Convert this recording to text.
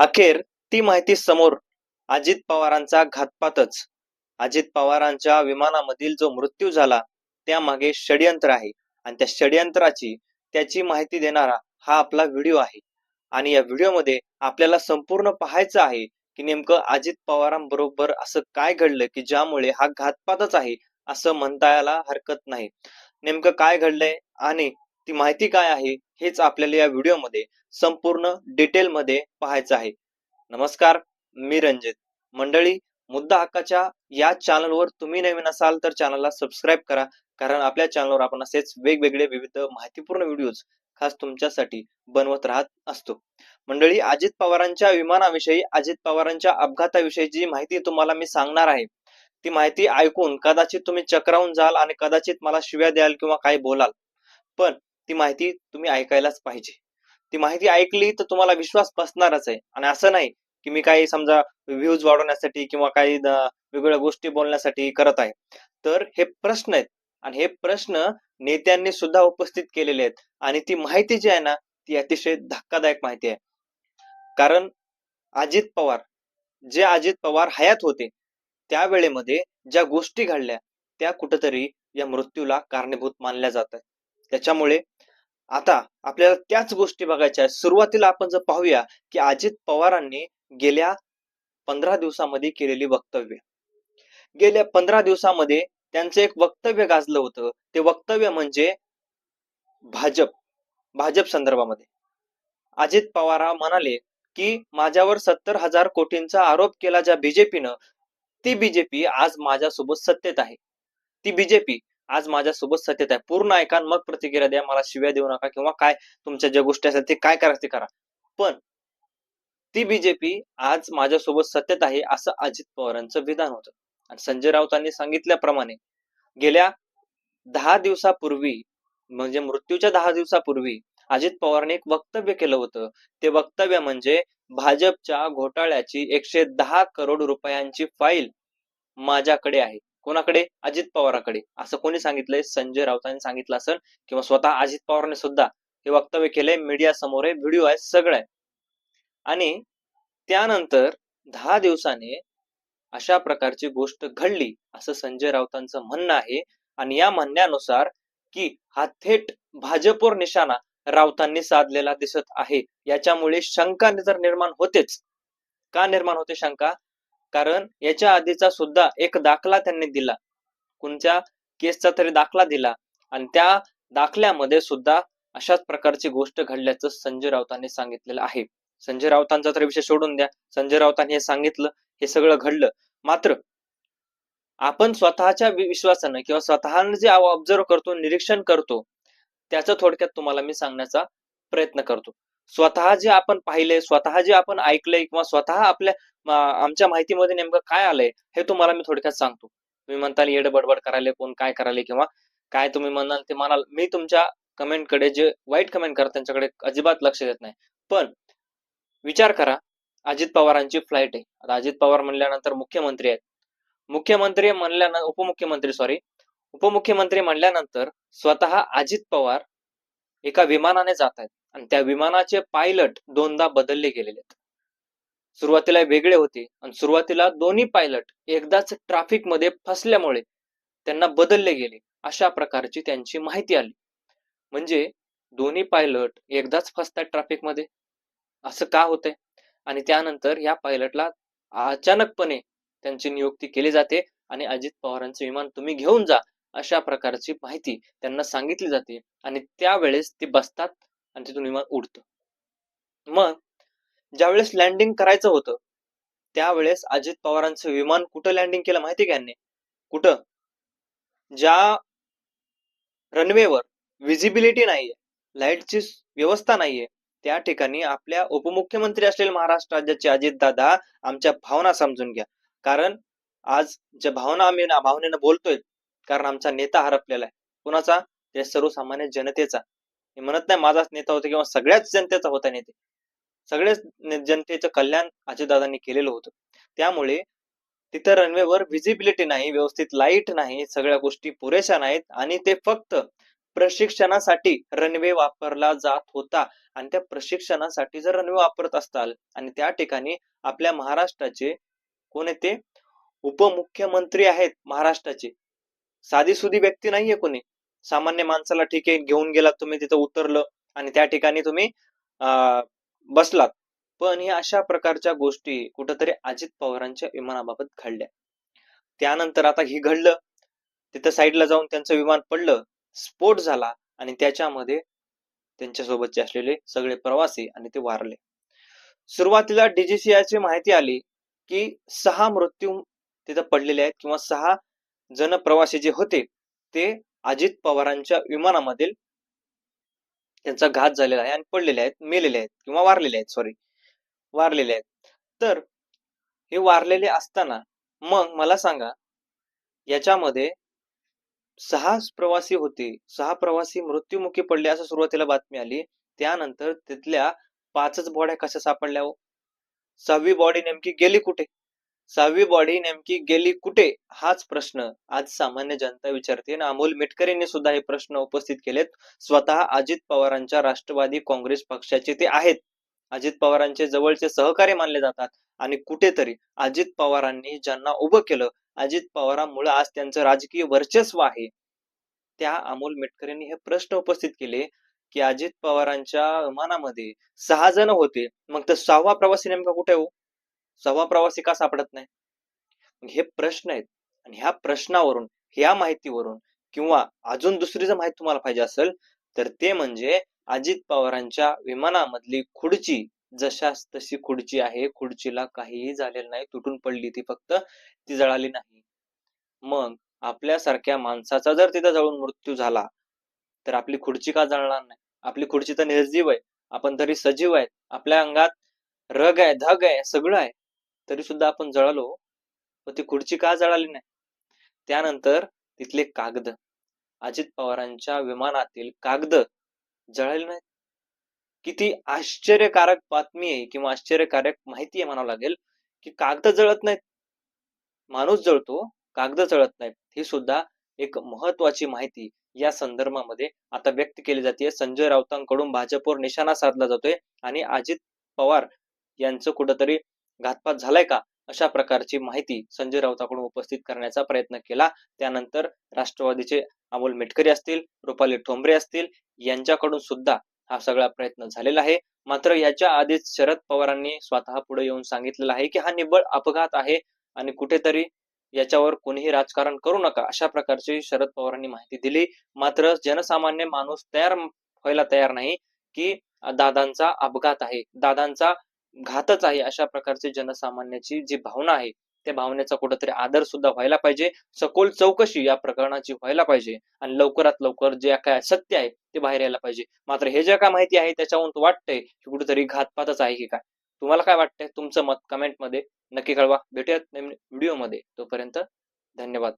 अखेर ती माहिती समोर अजित पवारांचा घातपातच. अजित पवारांच्या विमानामधील जो मृत्यू झाला त्यामागे षडयंत्र आहे. आणि त्या षडयंत्राची त्याची माहिती देणारा हा आपला व्हिडिओ आहे. आणि या व्हिडिओमध्ये आपल्याला संपूर्ण पाहायचं आहे की नेमकं अजित पवारांबरोबर असं काय घडलं की ज्यामुळे हा घातपातच आहे असं म्हणता यायला हरकत नाही. नेमकं काय घडलंय आणि ती माहिती काय आहे हेच आपल्याला या व्हिडिओमध्ये संपूर्ण डिटेलमध्ये पाहायचं आहे. नमस्कार मी रंजित. मंडळी मुद्दा हक्काच्या या चॅनलवर तुम्ही नवीन असाल तर चॅनलला सबस्क्राईब करा कारण आपल्या चॅनलवर आपण असेच वेगवेगळे विविध माहितीपूर्ण व्हिडिओज खास तुमच्यासाठी बनवत राहत असतो. मंडळी अजित पवारांच्या विमानाविषयी अजित पवारांच्या अपघाताविषयी जी माहिती तुम्हाला मी सांगणार आहे. ती माहिती ऐकून कदाचित तुम्ही चक्रावून जाल आणि कदाचित मला शिव्या द्याल किंवा काही बोलाल. पण ती माहिती तुम्ही ऐकायलाच पाहिजे. ती माहिती ऐकली तर तुम्हाला विश्वास बसणारच आहे. आणि असं नाही की मी काही समजा व्ह्यूज वाढवण्यासाठी किंवा काही वेगवेगळ्या गोष्टी बोलण्यासाठी करत आहे. तर हे प्रश्न आहेत. आणि हे प्रश्न नेत्यांनी सुद्धा उपस्थित केलेले आहेत. आणि ती माहिती जी आहे ना ती अतिशय धक्कादायक माहिती आहे. कारण अजित पवार जे अजित पवार हयात होते त्यावेळेमध्ये ज्या गोष्टी घडल्या त्या कुठंतरी या मृत्यूला कारणीभूत मानल्या जात आहेत. त्याच्यामुळे आता आपल्याला त्याच गोष्टी बघायच्या आहेत. सुरुवातीला आपण जर पाहूया की अजित पवारांनी गेल्या पंधरा दिवसामध्ये केलेली वक्तव्य. गेल्या पंधरा दिवसामध्ये त्यांचं एक वक्तव्य गाजलं होतं. ते वक्तव्य म्हणजे भाजप भाजप संदर्भामध्ये. अजित पवार म्हणाले की माझ्यावर सत्तर हजार कोटींचा आरोप केला ज्या बीजेपीनं ती बीजेपी आज माझ्यासोबत सत्तेत आहे. ती बीजेपी आज माझ्यासोबत सत्यता आहे. पूर्ण ऐका मग प्रतिक्रिया द्या. मला शिव्या देऊ नका किंवा काय तुमच्या ज्या गोष्टी असतात ते काय करायचं ते करा. पण ती बीजेपी आज माझ्यासोबत सत्यत आहे असं अजित पवारांचं विधान होतं. आणि संजय राऊतांनी सांगितल्याप्रमाणे गेल्या दहा दिवसापूर्वी म्हणजे मृत्यूच्या दहा दिवसापूर्वी अजित पवारने एक वक्तव्य केलं होतं. ते वक्तव्य म्हणजे भाजपच्या घोटाळ्याची एकशे दहा करोड रुपयांची फाईल माझ्याकडे आहे. कोणाकडे? अजित पवाराकडे. असं कोणी सांगितलंय? संजय राऊतांनी सांगितलं असेल किंवा स्वतः अजित पवारने सुद्धा हे वक्तव्य केलंय. मीडिया समोर आहे व्हिडिओ आहे सगळं आहे. आणि त्यानंतर दहा दिवसाने अशा प्रकारची गोष्ट घडली असं संजय राऊतांचं म्हणणं आहे. आणि या म्हणण्यानुसार की हा थेट भाजपवर निशाणा राऊतांनी साधलेला दिसत आहे. याच्यामुळे शंका जर निर्माण होतेच. का निर्माण होते शंका? कारण याच्या आधीचा सुद्धा एक दाखला त्यांनी दिला. कोणत्या केसचा तरी दाखला दिला. आणि त्या दाखल्यामध्ये सुद्धा अशाच प्रकारची गोष्ट घडल्याचं संजय राऊतांनी सांगितलेलं आहे. संजय राऊतांचा तर विषय सोडून द्या. संजय राऊतांनी हे सांगितलं हे सगळं घडलं. मात्र आपण स्वतःच्या विश्वासानं किंवा स्वतःनं जे ऑब्झर्व करतो निरीक्षण करतो त्याचं थोडक्यात तुम्हाला मी सांगण्याचा प्रयत्न करतो. स्वतः जे आपण पाहिले स्वतः जे आपण ऐकलंय किंवा स्वतः आपल्या आमच्या माहितीमध्ये नेमकं काय आलंय हे तुम्हाला मी थोडक्यात सांगतो. तुम्ही म्हणताल येड बडबड करायला कोण काय करायला किंवा काय तुम्ही म्हणाल ते म्हणाल. मी तुमच्या कमेंटकडे जे वाईट कमेंट करतात त्यांच्याकडे अजिबात लक्ष देत नाही. पण विचार करा अजित पवारांची फ्लाईट आहे. आता अजित पवार म्हणल्यानंतर मुख्यमंत्री आहेत. मुख्यमंत्री म्हणल्यानंतर उपमुख्यमंत्री सॉरी. उपमुख्यमंत्री म्हणल्यानंतर स्वतः अजित पवार एका विमानाने जात आहेत. आणि त्या विमानाचे पायलट दोनदा बदलले गेलेले आहेत. सुरुवातीला वेगळे होते आणि सुरुवातीला दोन्ही पायलट एकदाच ट्रॅफिकमध्ये फसल्यामुळे त्यांना बदलले गेले अशा प्रकारची त्यांची माहिती आली. म्हणजे दोन्ही पायलट एकदाच फसतात ट्रॅफिकमध्ये. असं का होतंय? आणि त्यानंतर या पायलटला अचानकपणे त्यांची नियुक्ती केली जाते आणि अजित पवारांचे विमान तुम्ही घेऊन जा अशा प्रकारची माहिती त्यांना सांगितली जाते आणि त्यावेळेस ते बसतात आणि तिथून विमान उडतं. मग ज्यावेळेस लँडिंग करायचं होतं त्यावेळेस अजित पवारांचं विमान कुठं लँडिंग केलं माहिती का यांनी? कुठं? ज्या रनवेवर विजिबिलिटी नाहीये लाईटची व्यवस्था नाहीये त्या ठिकाणी आपल्या उपमुख्यमंत्री असलेले महाराष्ट्र राज्याचे अजितदादा आमच्या भावना समजून घ्या. कारण आज ज्या भावना आम्ही भावनेनं बोलतोय कारण आमचा नेता हरपलेला आहे. कुणाचा? ते सर्वसामान्य जनतेचा. मी म्हणत नाही माझाच नेता होता किंवा सगळ्याच जनतेचा होता नेते. सगळ्याच जनतेचं कल्याण अजितदादांनी केलेलं होतं. त्यामुळे तिथं रनवेवर व्हिजिबिलिटी नाही व्यवस्थित लाइट नाही सगळ्या गोष्टी पुरेशा नाहीत आणि ते फक्त प्रशिक्षणासाठी रनवे वापरला जात होता. आणि त्या प्रशिक्षणासाठी जर रनवे वापरत असताल आणि त्या ठिकाणी आपल्या महाराष्ट्राचे कोण आहे ते? उपमुख्यमंत्री आहेत महाराष्ट्राचे. साधी सुधी व्यक्ती नाहीये कोणी. सामान्य माणसाला ठीक आहे घेऊन गेलात तुम्ही तिथं उतरलं आणि त्या ठिकाणी तुम्ही अं, बसलात. पण या अशा प्रकारच्या गोष्टी कुठंतरी अजित पवारांच्या विमानाबाबत घडल्या. त्यानंतर आता ही घडलं. तिथं साईडला जाऊन त्यांचं विमान पडलं. स्फोट झाला आणि त्याच्यामध्ये त्यांच्यासोबतचे असलेले सगळे प्रवासी आणि ते वारले. सुरुवातीला डीजीसीआयची माहिती आली की सहा मृत्यू तिथं पडलेले आहेत किंवा सहा जन प्रवासी जे होते ते अजित पवारांच्या विमानामधील त्यांचा घात झालेला आहे आणि पडलेले आहेत मेलेले आहेत किंवा वारलेले आहेत सॉरी वारलेले आहेत. तर हे वारलेले असताना मग मला सांगा याच्यामध्ये सहा प्रवासी होते सहा प्रवासी मृत्युमुखी पडले असं सुरुवातीला बातमी आली. त्यानंतर तिथल्या पाचच बॉड्या कशा सापडल्या हो? सहावी बॉडी नेमकी गेली कुठे? सहावी बॉडी नेमकी गेली कुठे? हाच प्रश्न आज सामान्य जनता विचारते. आणि अमोल मिटकरींनी सुद्धा हे प्रश्न उपस्थित केलेत. स्वतः अजित पवारांच्या राष्ट्रवादी काँग्रेस पक्षाचे ते आहेत. अजित पवारांचे जवळचे सहकारी मानले जातात. आणि कुठेतरी अजित पवारांनी ज्यांना उभं केलं अजित पवारांमुळे आज त्यांचं राजकीय वर्चस्व आहे. त्या अमोल मिटकरींनी हे प्रश्न उपस्थित केले की अजित पवारांच्या विमानामध्ये सहा जण होते. मग तर सहावा प्रवासी नेमका कुठे हो? सहावा प्रवासी का सापडत नाही? हे प्रश्न आहेत. आणि ह्या प्रश्नावरून ह्या माहितीवरून किंवा अजून दुसरी जर माहिती तुम्हाला पाहिजे असेल तर ते म्हणजे अजित पवारांच्या विमानामधली खुर्ची जशास तशी खुर्ची आहे. खुर्चीला काहीही झालेलं नाही. तुटून पडली ती फक्त. ती जळाली नाही. मग आपल्यासारख्या माणसाचा जर तिथं जळून मृत्यू झाला तर आपली खुर्ची का जळणार नाही? आपली खुर्ची तर निर्जीव आहे. आपण तरी सजीव आहे आपल्या अंगात रग आहे धग आहे सगळं आहे. तरी सुद्धा आपण जळालो. व ती खुर्ची का जळाली नाही? त्यानंतर तिथले कागद. अजित पवारांच्या विमानातील कागद जळाले नाहीत. किती आश्चर्यकारक बातमी आहे किंवा आश्चर्यकारक माहिती आहे म्हणावं लागेल की कागद जळत नाहीत. माणूस जळतो कागद जळत नाहीत. ही सुद्धा एक महत्वाची माहिती या संदर्भामध्ये आता व्यक्त केली जाते. संजय राऊतांकडून भाजपवर निशाणा साधला जातोय आणि अजित पवार यांचं कुठंतरी घातपात झालाय का? अशा प्रकारची माहिती संजय राऊताकडून उपस्थित करण्याचा प्रयत्न केला. त्यानंतर राष्ट्रवादीचे अमोल मिटकरी असतील रुपाली ठोंबरे असतील यांच्याकडून सुद्धा हा सगळा प्रयत्न झालेला आहे. मात्र याच्या आधीच शरद पवारांनी स्वतः पुढे येऊन सांगितलेलं आहे की हा निव्वळ अपघात आहे आणि कुठेतरी याच्यावर कोणीही राजकारण करू नका अशा प्रकारची शरद पवारांनी माहिती दिली. मात्र जनसामान्य माणूस तयार व्हायला तयार नाही की दादांचा अपघात आहे. दादांचा घातच आहे अशा प्रकारची जनसामान्याची जी भावना आहे त्या भावनेचा कुठेतरी आदर सुद्धा व्हायला पाहिजे. सखोल चौकशी या प्रकरणाची व्हायला पाहिजे आणि लवकरात लवकर जे काय सत्य आहे ते बाहेर यायला पाहिजे. मात्र हे जे काय माहिती आहे त्याच्यावरून वाटतंय की कुठेतरी घातपातच आहे की काय? तुम्हाला काय वाटतंय? तुमचं मत कमेंटमध्ये नक्की कळवा. भेटूयात नवीन व्हिडिओमध्ये. तोपर्यंत धन्यवाद.